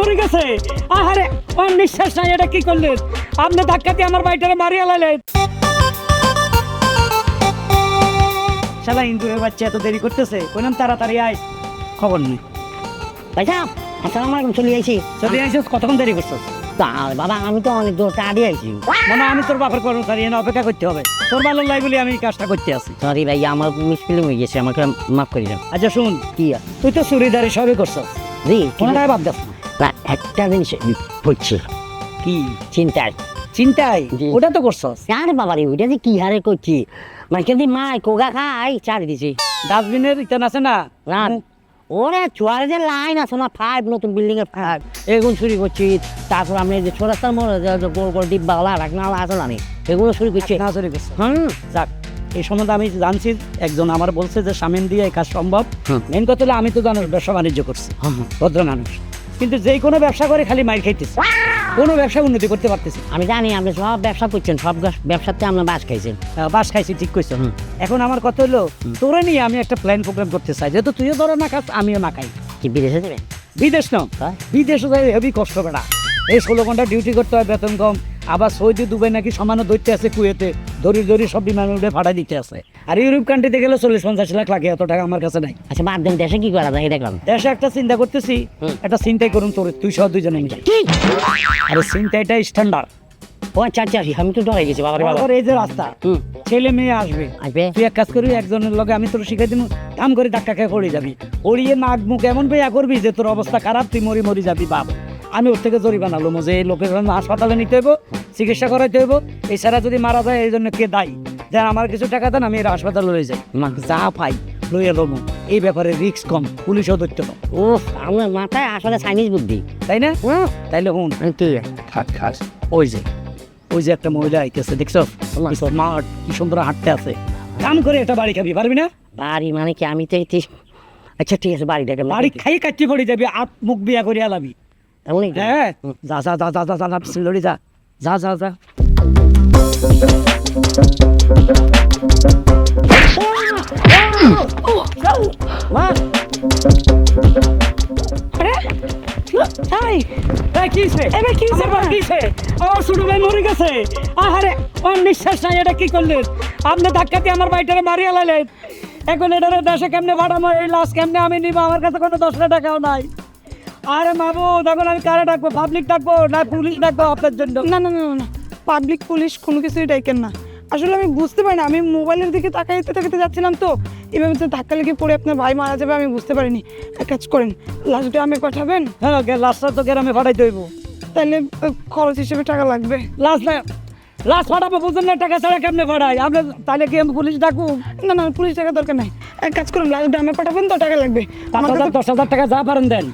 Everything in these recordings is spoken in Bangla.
মরে গেছে। আহারে আমার নিঃশ্বাস নাই এটা কি করলেন? আপনি ধাক্কাতে আমার বাড়িটারে মারিয়া লাইলেন শালা ইন্দুরের বাচ্চা এত দেরি করতেছে কইলাম তাড়াতাড়ি আয়। খবর নেই। ভাইসা আসসালামু আলাইকুম চলে আইছি। যদি আইসিস কতক্ষণ দেরি করছিস? বাবা আমি তো অনেক দূর দিয়ে আইছি। মানে আমি তোর বাপের কর্মচারী এনে অপেক্ষা করতে হবে। তোর ভালো লাই বলে আমি কাজটা করতে আছি। সরি ভাই আমার মিসফিলিং হয়ে গেছে আমাকে মাফ করে দেন আচ্ছা শুন কি? তুই তো চুরিদারি সবই করছস। জি কোনটাই বাদ দাস না। একটা জিনিস হচ্ছে কি? চিন্তায় চিন্তাই ওটা তো করছস? আরে বাবা রে ওইটা যে কি হারে করছি? মানে কেমনি মাই কোগা খাই চার দিছি। ডাস্টবিনের ইতান আছে না? না ওরে চুয়ারে যে লাইন আছে না ফাইভ নতুন বিল্ডিং এর ফাইভ এগুলো চুরি করছি। তারপর আমি যে ছোড়াস্তার মনে যে গোল গোল ডিব্বাওয়ালা রাখনাওয়ালা আছে না এগুলো চুরি করছি। না চুরি করছস হুম। যাক এই সম্বন্ধে আমি জানছি একজন আমার বলছে যে সামিন দিয়ে এই কাজ সম্ভব। মেন কথা হলো আমি তো জানো ব্যবসা বাণিজ্য করছি। ভদ্র মানুষ কিন্তু যেই কোনো ব্যবসা করে খালি মাইর খাইতেছে। কোনো ব্যবসা উন্নতি করতে পারতেছে আমি জানি আপনি সব ব্যবসা করছেন সব ব্যবসাতে আমরা বাস খাইছেন বাস খাইছি ঠিক কইছো। এখন আমার কথা হলো তোরে নিয়ে আমি একটা প্ল্যান প্রোগ্রাম করতে চাই। যেহেতু তুইও ধরো না খাস আমিও না খাই। কি বিদেশে যাবে বিদেশ নাও হ্যাঁ। বিদেশে যাই হেভি কষ্ট বেড়া। এই ষোলো ঘণ্টা ডিউটি করতে হয় বেতন কম। আবার সৌদি দুবাই নাকি সমানো দৈত্যে আছে কুয়েতে। দড়ি দড়ি সব বিমান উঠে ভাড়া দিতে আছে। আর ইউরোপ কান্ট্রিতে গেলে চল্লিশ পঞ্চাশ লাখ লাগে এত টাকা আমার কাছে নাই। আচ্ছা বাদ দেন দেশে কি করা যায়? দেখলাম দেশে একটা চিন্তা করতেছি একটা চিন্তাই করুন তোর তুই সহ দুজনে মিলে। কি? আরে চিন্তাইটা স্ট্যান্ডার্ড ও আচ্ছা আচ্ছা আমি তো ডরে গেছি বাবা। বাবা এই যে রাস্তা ছেলে মেয়ে আসবে। আসবে? তুই এক কাজ করবি একজনের লগে আমি তোর শিখাই দিব কাম করে ধাক্কা খেয়ে পড়ে যাবি। পড়িয়ে নাক মুখ এমন বেয়া করবি যে তোর অবস্থা খারাপ তুই মরি মরি যাবি বাপ। আমি ওর থেকে জরিমানা লোম যে এই লোকের জন্য হাসপাতালে নিতে হইব চিকিৎসা করাইতে হইব। এছাড়া যদি মারা যায় এই জন্য কে দায়ী? যেন আমার কিছু টাকা দেন আমি এর হাসপাতালে লয়ে যাই। মা। যা পাই লইয়া লোম। এই ব্যাপারে রিস্ক কম পুলিশও দৈত্য কম। ও আমার মাথায় আসলে চাইনিজ বুদ্ধি। তাই না? হুম। তাইলে হুন। ঠিক ওই যে ওই যে একটা মহিলা আইতেছে দেখছ? আল্লাহ। স্মার্ট কি সুন্দর হাঁটতে আছে। কাম করে একটা বাড়ি খাবি পারবি না? বাড়ি মানে কি? আমি তো আচ্ছা ঠিক আছে বাড়িটাকে বাড়ি খাই কাটি পড়ে যাবি আট মুখ বিয়া করে আলাবি এমনই? হ্যাঁ যা যা যা যা যা যা যা যা যা যা যা তাই তাই কিছে এবে কিছে বা কিছে আমার ছোট ভাই মরে গেছে। আহারে আমার নিঃশ্বাস নাই এটা কি করলেন? আপনি ধাক্কাতে আমার বাড়িটারে মারিয়া লাইলেন। এখন এটারে দেশে কেমনে ভাড়ামো এই লাশ কেমনে আমি নিব? আমার কাছে কোনো দশটা টাকাও নাই। আরে মাবু তখন আমি কারা ডাকবো? পাবলিক ডাকবো না পুলিশ ডাকবো আপনার জন্য? না না না না, পাবলিক পুলিশ কোনো কিছুই ডাইকেন না। আসলে আমি বুঝতে পারি না আমি মোবাইলের দিকে তাকাইতে তাকাইতে যাচ্ছিলাম তো। এভাবে তো ধাক্কা লেগে পড়ে আপনার ভাই মারা যাবে আমি বুঝতে পারিনি। এক কাজ করেন লাস্ট গ্রামে পাঠাবেন। হ্যাঁ লাশটা তো গ্রামে ভাড়াইতে হইব তাহলে খরচ হিসেবে টাকা লাগবে। লাস্ট না লাস্ট ফাটাবো বুঝুন না টাকা ছাড়া কেমনে ফাটাই আপনি তাহলে কি আমি পুলিশ ডাকুন না না পুলিশ টাকা দরকার নাই। এক কাজ করুন লাস্ট গ্রামে পাঠাবেন তো টাকা লাগবে। দশ হাজার টাকা যা পারেন দেন।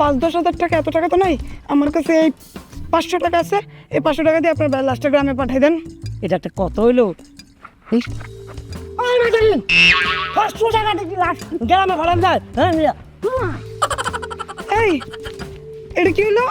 পাঁচ দশ হাজার টাকা এত টাকা তো নাই। আমার কাছে এই পাঁচশো টাকা আছে এই পাঁচশো টাকা দিয়ে আপনার লাস্টটা গ্রামে পাঠিয়ে দেন। এটা একটা কত হইল। এই, পাঁচশো টাকা গ্রামে ভাড়ান যায়? হ্যাঁ এই এটা কি হলো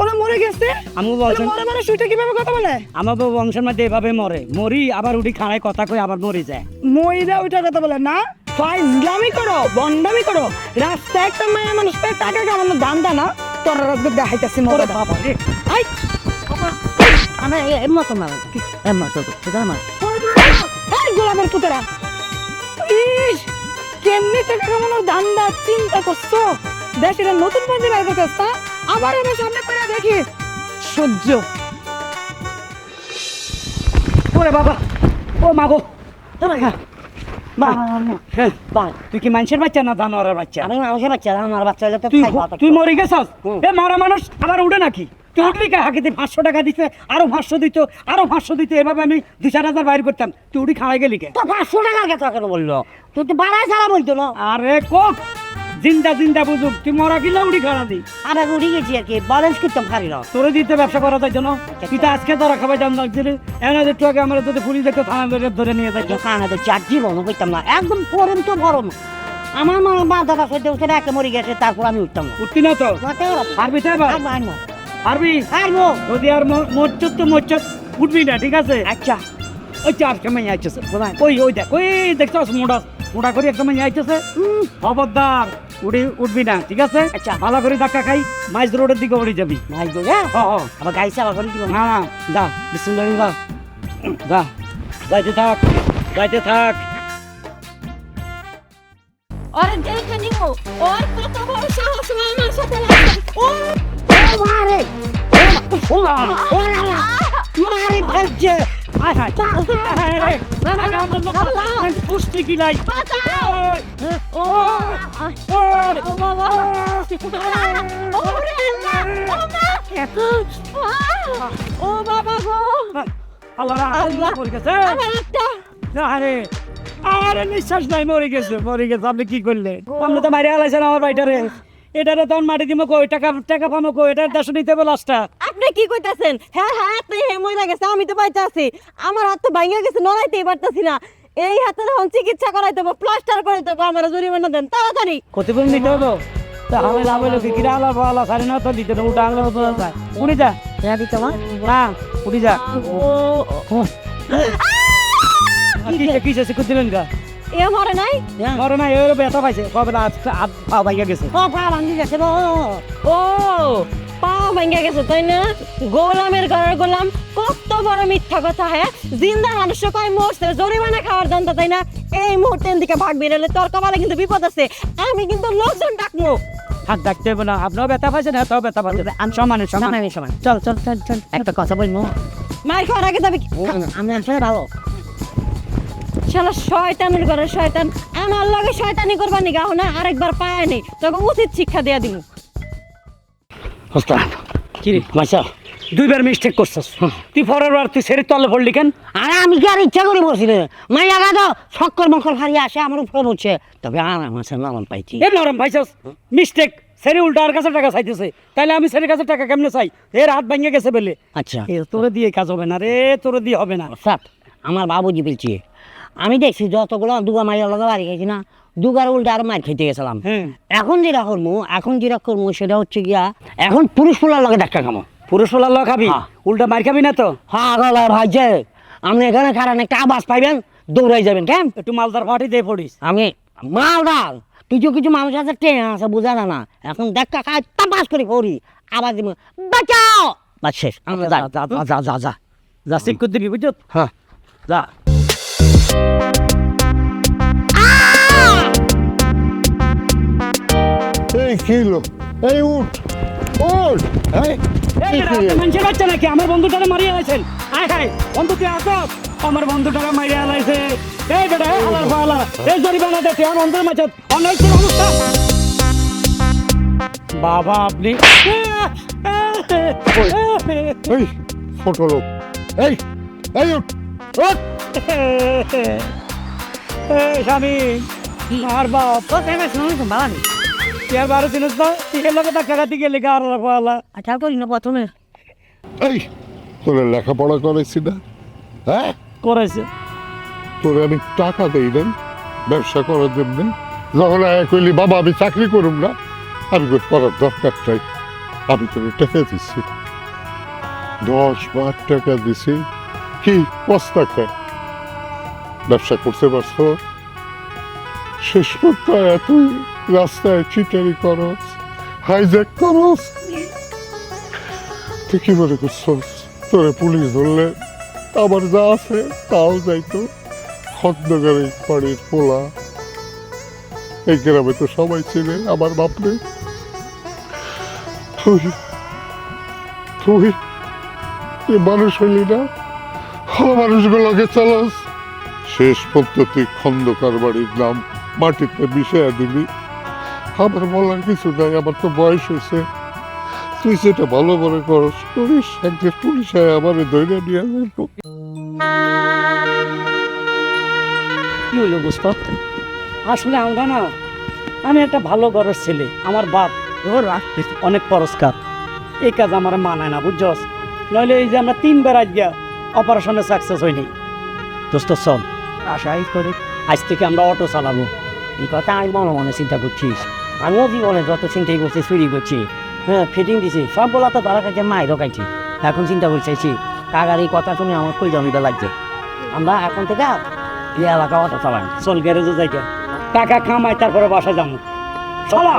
ওরা মরে গেছে? আমি বলছেন মরে মানে কীভাবে কথা বলে? আমার বউ বংশের মধ্যে এভাবে মরে। মরি আবার উঠি খাড়ায় কথা কই আবার মরি যায়। মহিলা ওইটা কথা বলে না। ফাইজলামি করো বন্ডামি করো রাস্তায় একটা মেয়ে মানুষ পেয়ে টাকা কামানো দান দানা তোর রাস্তা দেখাইতেছি মরে বাবা রে। আই! আমি এমন তো না। এমন তো এটা আমার এই গোলামের পুতরা! ইস! কেমনি টাকা কামানোর ধান্দা চিন্তা করছ? দেশের নতুন পন্থী বাইরে চেষ্টা আবার এনে সামনে করে দেখি। সহ্য। ওরে বাবা! ও মাগো বাবা হ্যাঁ। তুই কি মানুষের বাচ্চা না জানোয়ারের বাচ্চা? আমি মানুষের বাচ্চা? আমার বাচ্চা হলে তো তুই তুই মরে গেছস? এ মরা মানুষ আবার উঠে নাকি? তুই উঠলি কে হাকিতে পাঁচশো টাকা দিতে আরও পাঁচশো দিত আরও পাঁচশো দিত এভাবে আমি দুই চার হাজার বাইর করতাম। তুই উঠি খাওয়াই গেলি কে? তো পাঁচশো টাকা কেন বলল? তুই তো ছাড়া বলতো না। আরে কক! জিন্দা জিন্দা বুঝুক তুই মরা কিলা উড়ি খাওয়া দি? আগে উঠে গেছি আর কি ব্যালেন্স করতাম পারি না তোরে দিতে ব্যবসা করা তাই জন্য? তুই তো আজকে ধরা খাবার দাম লাগছিল এনে একটু আগে আমরা যদি পুলিশ দেখতে থানা ধরে ধরে নিয়ে যাই কানাতে চার জীবন করতাম না একদম পরম তো গরম আমার মা মা দাদা সদ্য উঠে একে মরে গেছে তারপর আমি উঠতাম না। উঠতি না তো? পারবি তো এবার? আরবো আরবো পারবি? আরবো যদি আর মোচ্চত তো মোচ্চত উঠবি না ঠিক আছে? আচ্ছা। ওই চার সময় আইতেছে? ওই ওই দেখ ওই দেখছ মোটা মোটা করে একটা সময় আইতেছে। খবরদার। উঠি উঠবি না ঠিক আছে? আচ্ছা। ভালো করে ধাক্কা খাই মাইজ রোডের দিকে উড়ে যাবি। ভাই তো হ্যাঁ হ হ। আবার গাড়ি চাপা করে দিব? না না যা বিসমিল্লাহ যা। যা যাইতে থাক যাইতে থাক। ওর দেখে নিও ওর কত বড় সাহস আমার সাথে লাগবে ও মারে ও মারে মারে ভাজছে আয় হায় পুষ্টি কি নাই? ও ও কি আমার এটারে তখন মাটি কই টাকা টাকা পামো কই এটার দেশ নিতে হবে লাস্টটা আপনি কি কইতাছেন? হ্যাঁ হ্যাঁ আপনি হে মইরা গেছে আমি তো পাইতে আছি আমার হাত তো ভাঙে গেছে, নড়াইতেই পারতাছি না। এই হাতে এখন চিকিৎসা করাইতে হবে প্লাস্টার করাইতে হবে আমার জরিমানা দেন তাড়াতাড়ি। ক্ষতিপূরণ দিতে হতো তাহলে লাভ হলো কি কিরা আলাপ আলাপ সাড়ে না তো দিতে উল্টা আনলে হতো না উড়ি যা। হ্যাঁ দিতে মা না উড়ি যা। ও কিসে কিসে শিখে দিলেন গা? এ মরে নাই? মরে না এর ব্যথা পাইছে। কবে না পা ভাইয়া গেছে। ও পা ভাঙি গেছে ও পা ভাঙে গেছে তাই না? গোলামের ঘরের গোলাম কত বড় মিথ্যা কথা হ্যাঁ? জিন্দা মানুষ কয় মরছে জরিমানা খাওয়ার দন্ত তাই না? এই মুহূর্তে দিকে ভাগ বেরোলে তোর কপালে কিন্তু বিপদ আছে। আমি কিন্তু লোকজন ডাকবো। হাত ডাকতে হবে না আপনারও ব্যথা পাইছেন হ্যাঁ ব্যথা পাইছে আমি সমানে সমান। সমান সমান। চল চল চল চল একটা কথা বলব। মার খাওয়ার আগে যাবে আমি আসলে ভালো। শালা শয়তানের ঘরে শয়তান। আমার লগে শয়তানি করবা নি গাও না আরেকবার পায় নি তোকে উচিত শিক্ষা দেয়া দিব ওস্তাদ কি রে? মাসা দুইবার মিস্টেক করছস। তুই বার তুই সেরে তলে পড়লি কেন? আরে আমি কি আর ইচ্ছা করে রে? তো মক্কর হারিয়ে আসে আমার উপরে তবে আর আমার সাথে লালন পাইছি। এ নরম মিস্টেক সেরে উল্টা আর কাছে টাকা চাইতেছে। আমি সেরে কাছে টাকা কেমনে চাই? এর হাত ভেঙে গেছে বলে। আচ্ছা। এ তোরে দিয়ে কাজ হবে না রে তোরে দিয়ে হবে না। আমার বাবুজি বলছি আমি দেখছি যতগুলো দুগা মাইয়া লগা বাড়ি গেছি না দুগার উল্টে আর মার খেতে গেছিলাম। এখন যেটা করব এখন যেটা করব সেটা হচ্ছে গিয়া এখন পুরুষ পোলার লগে দেখা খামো। পুরুষ ওলার ল খাবি? হ্যাঁ। উল্টা মার খাবি না তো? হ্যাঁ গলা ভাইছে আপনি এখানে খারান একটা আবাস পাইবেন দৌড়াই যাবেন কেন? একটু মালদার ফাটি দিয়ে পড়িস। আমি মালদার কিছু কিছু মানুষ আছে ট্রেন আছে বোঝা না না। এখন দেখা খাই তাপাস করে পড়ি। আবার দিব বাঁচাও! শেষ আমরা যা। যা যা যা যা। যা চেক করে দিবি বুঝছ? হ্যাঁ। যা। এই খিলো এই উঠ উঠ। এই মানুষের বাচ্চা নাকি? আমার বন্ধুটারে মারিয়ে আলাইছেন। আয় হায় বন্ধু তুই আসো। আমার বন্ধুটারে মারিয়ে আলাইছে। এই বেটা এই হালার ফালা এই জরিমানা দে তুই আমার বন্ধুর মাঝে অনেক অনুষ্ঠান বাবা আপনি এই ছোট লোক। এই এই উঠ উঠ। এই স্বামী আর বাপ। তো প্রেমে শুনুন তো বাবা বারো চিনিস না? লোকে টাকা আচ্ছা করি না প্রথমে। এই তোরা লেখাপড়া করেছি না? হ্যাঁ? করেছে তোরে আমি টাকা দেই নাই ব্যবসা করার জন্য। যখন আয়া কইলি বাবা আমি চাকরি করুম না। আমি কই, করার দরকার চাই আমি তোরে টাকা দিছি। দশ বার টাকা দিছি। কি বস্তা খায় ব্যবসা করতে পারছ? শেষ করতে তুই রাস্তায় চিটারি করস হাইজ্যাক করস। তুই কি মনে করছস, তোরে পুলিশ ধরলে আমার যা আছে তাও যাইতো। খন্দকারে বাড়ির পোলা। এই গ্রামে তো সবাই চেনে, আমার বাপরে তুই তুই তুই মানুষ হইলি না? মানুষগুলোকে চালাস। শেষ পর্যন্ত তুই খন্দকার বাড়ির নাম মাটিতে মিশাইয়া দিবি আমার বলার কিছু নাই আমার তো বয়স হয়েছে। তুই যেটা ভালো মনে করস করিস একদিন পুলিশ আমার ধৈর্য নিয়ে আসব কি হইল বুঝতো আসলে আমরা না আমি একটা ভালো ঘরের ছেলে আমার বাপ। ওর অনেক পুরস্কার। এই কাজ আমার মানায় না বুঝছস? নইলে এই যে আমরা তিনবার আজ গিয়া অপারেশনে সাকসেস হয়নি দোস্ত চল। আশাই করে। আজ থেকে আমরা অটো চালাবো। এই কথা আমি মনে মনে চিন্তা করছিস। আমিও জীবনে যত চিন্তাই করছি, চুরি করছি। হ্যাঁ ফিটিং দিছি। সব বলা তো তারা কাছে মাই ঢোকাইছি। এখন চিন্তা করতেছি কাকার এই কথা শুনে আমার কই জমিটা লাগছে? আমরা এখন থেকে এই এলাকা অটো চালাই। চল গ্যারেজও যাইটা টাকা কামাই তারপরে বাসা যাব শালা